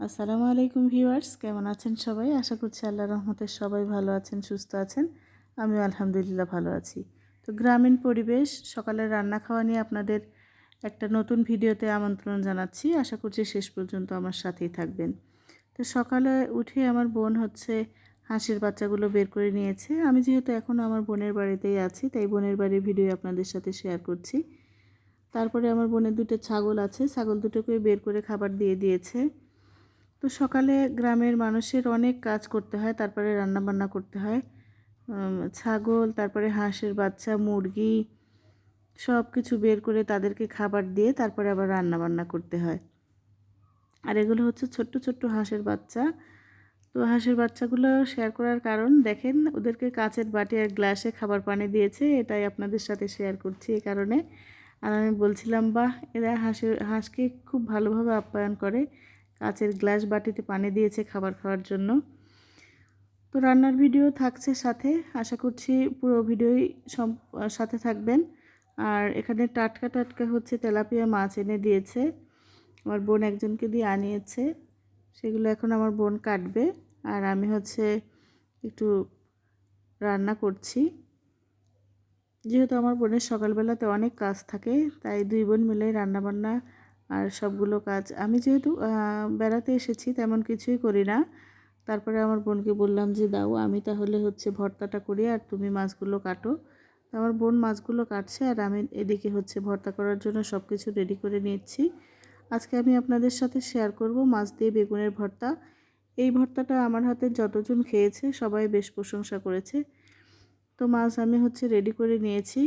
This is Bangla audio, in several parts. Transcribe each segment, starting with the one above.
আসসালামু আলাইকুম ভিউয়ার্স, কেমন আছেন সবাই? আশা করছি আল্লাহ রহমতের সবাই ভালো আছেন, সুস্থ আছেন। আমিও আলহামদুলিল্লাহ ভালো আছি। তো গ্রামীণ পরিবেশ, সকালের রান্না খাওয়া নিয়ে আপনাদের একটা নতুন ভিডিওতে আমন্ত্রণ জানাচ্ছি। আশা করছি শেষ পর্যন্ত আমার সাথেই থাকবেন। তো সকালে উঠে আমার বোন হচ্ছে হাঁসের বাচ্চাগুলো বের করে নিয়েছে। আমি যেহেতু এখনও আমার বোনের বাড়িতেই আছি, তাই বোনের বাড়ির ভিডিও আপনাদের সাথে শেয়ার করছি। তারপরে আমার বোনের দুটো ছাগল আছে, ছাগল দুটোকে বের করে খাবার দিয়ে দিয়েছে। তো সকালে গ্রামের মানুষের অনেক কাজ করতে হয়। তারপরে রান্না বান্না করতে হয়। ছাগল, তারপরে হাঁসের বাচ্চা, মুরগি সব কিছু বের করে তাদেরকে খাবার দিয়ে তারপরে আবার রান্না বান্না করতে হয়। আর এগুলো হচ্ছে ছোট্ট ছোট্ট হাঁসের বাচ্চা। তো হাঁসের বাচ্চাগুলো শেয়ার করার কারণ, দেখেন, ওদেরকে কাচের বাটি আর গ্লাসে খাবার পানি দিয়েছে। এটাই আপনাদের সাথে শেয়ার করছি এই কারণে। আর আমি বলছিলাম বা এরা হাঁসের, হাঁসকে খুব ভালোভাবে আপ্যায়ন করে। কাচের গ্লাস বাটিতে পানি দিয়েছে খাবার খাওয়ার জন্য। তো রান্নার ভিডিও থাকছে সাথে। আশা করছি পুরো ভিডিওই সাথে থাকবেন। আর এখানে টাটকা টাটকা হচ্ছে তেলাপিয়া মাছ এনে দিয়েছে। আমার বোন একজনকে দিয়ে আনিয়েছে। সেগুলো এখন আমার বোন কাটবে। আর আমি হচ্ছে একটু রান্না করছি। যেহেতু আমার বোনের সকালবেলাতে অনেক কাজ থাকে, তাই দুই বোন মিলে রান্নাবান্না আর সবগুলো কাজ। আমি যেহেতু বেড়াতে এসেছি তেমন কিছুই করি না। তারপরে আমার বোনকে বললাম যে, দাও, আমি তাহলে হচ্ছে ভর্তাটা করি আর তুমি মাছগুলো কাটো। আমার বোন মাছগুলো কাটছে আর আমি এদিকে হচ্ছে ভর্তা করার জন্য সব কিছু রেডি করে নিচ্ছি। আজকে আমি আপনাদের সাথে শেয়ার করব মাছ দিয়ে বেগুনের ভর্তা। এই ভর্তাটা আমার হাতে যতজন খেয়েছে সবাই বেশ প্রশংসা করেছে। তো মাছ আমি হচ্ছে রেডি করে নিয়েছি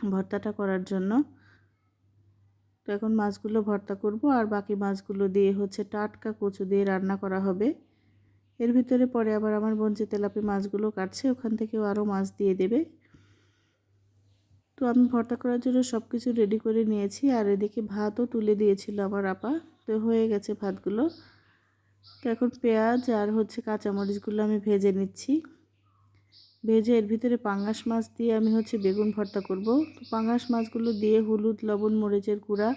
ভর্তাটা করার জন্য। তো এখন মাছগুলো ভর্তা করব আর বাকি মাছগুলো দিয়ে হচ্ছে টাটকা কচু দিয়ে রান্না করা হবে। এর ভিতরে পরে আবার আমার যে তেলাপি মাছগুলো কাটছে, ওখান থেকেও আরও মাছ দিয়ে দেবে। তো আমি ভর্তা করার জন্য সব কিছু রেডি করে নিয়েছি আর এদিকে ভাতও তুলে দিয়েছিল আমার আপা। তো হয়ে গেছে ভাতগুলো। তো এখন পেঁয়াজ আর হচ্ছে কাঁচামরিচগুলো আমি ভেজে নিচ্ছি। ভেজে এর ভিতরে পাঙ্গাস মাছ দিয়ে আমি হচ্ছে বেগুন ভর্তা করব। তো পাঙ্গাস মাছগুলো দিয়ে হলুদ, লবণ, মরিচের গুঁড়া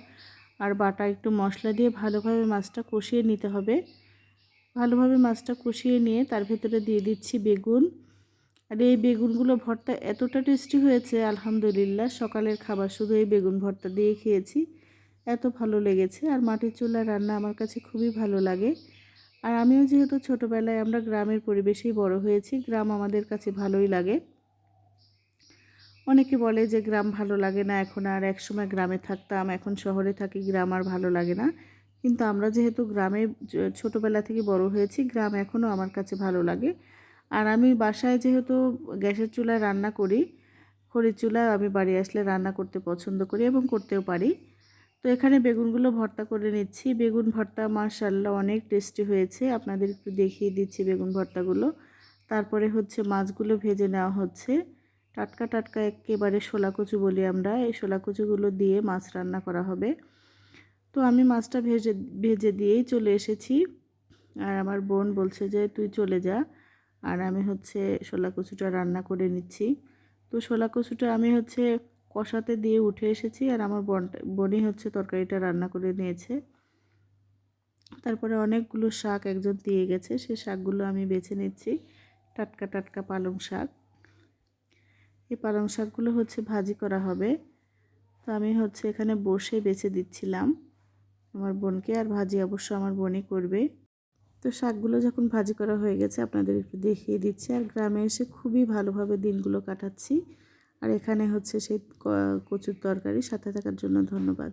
আর বাটা একটু মশলা দিয়ে ভালোভাবে মাছটা কষিয়ে নিতে হবে। ভালোভাবে মাছটা কষিয়ে নিয়ে তার ভেতরে দিয়ে দিচ্ছি বেগুন। আর এই বেগুনগুলো ভর্তা এতটা টেস্টি হয়েছে, আলহামদুলিল্লাহ, সকালের খাবার শুধু এই বেগুন ভর্তা দিয়ে খেয়েছি। এত ভালো লেগেছে আর মাটির চুলার রান্না আমার কাছে খুবই ভালো লাগে। আর আমিও যেহেতু ছোটোবেলায় আমরা গ্রামের পরিবেশেই বড় হয়েছি, গ্রাম আমাদের কাছে ভালোই লাগে। অনেকে বলে যে গ্রাম ভালো লাগে না, এখন আর একসময় গ্রামে থাকতাম, এখন শহরে থাকি, গ্রাম আর ভালো লাগে না। কিন্তু আমরা যেহেতু গ্রামে ছোটোবেলা থেকে বড় হয়েছি, গ্রাম এখনও আমার কাছে ভালো লাগে। আর আমি বাসায় যেহেতু গ্যাসের চুলায় রান্না করি, খড়ির চুলায় আমি বাড়ি আসলে রান্না করতে পছন্দ করি এবং করতেও পারি। তো এখানে বেগুনগুলো ভর্তা করে নিচ্ছি। বেগুন ভর্তা মার্শাল্লাহ অনেক টেস্টি হয়েছে। আপনাদের একটু দেখিয়ে দিচ্ছি বেগুন ভর্তাগুলো। তারপরে হচ্ছে মাছগুলো ভেজে নেওয়া হচ্ছে। টাটকা টাটকা একেবারে কচু বলি আমরা। এই কচুগুলো দিয়ে মাছ রান্না করা হবে। তো আমি মাছটা ভেজে ভেজে দিয়েই চলে এসেছি। আর আমার বোন বলছে যে, তুই চলে যা। আর আমি হচ্ছে কচুটা রান্না করে নিচ্ছি। তো কচুটা আমি হচ্ছে কষাতে দিয়ে উঠে এসেছি আর আমার বনি হচ্ছে তরকারিটা রান্না করে নিয়েছে। তারপরে অনেকগুলো শাক একজন দিয়ে গেছে, সে শাকগুলো আমি বেছে নিচ্ছি, টাটকা টাটকা পালং শাক। এই পালং শাকগুলো হচ্ছে ভাজি করা হবে। তো আমি হচ্ছে এখানে বসে বেছে দিচ্ছিলাম আমার বোনকে, আর ভাজি অবশ্য আমার বোনই করবে। তো শাকগুলো যখন ভাজি করা হয়ে গেছে, আপনাদের একটু দেখিয়ে দিচ্ছি। আর গ্রামে এসে খুবই ভালোভাবে দিনগুলো কাটাচ্ছি। আর এখানে হচ্ছে সেই কচুর তরকারি সাথে থাকার জন্য ধন্যবাদ।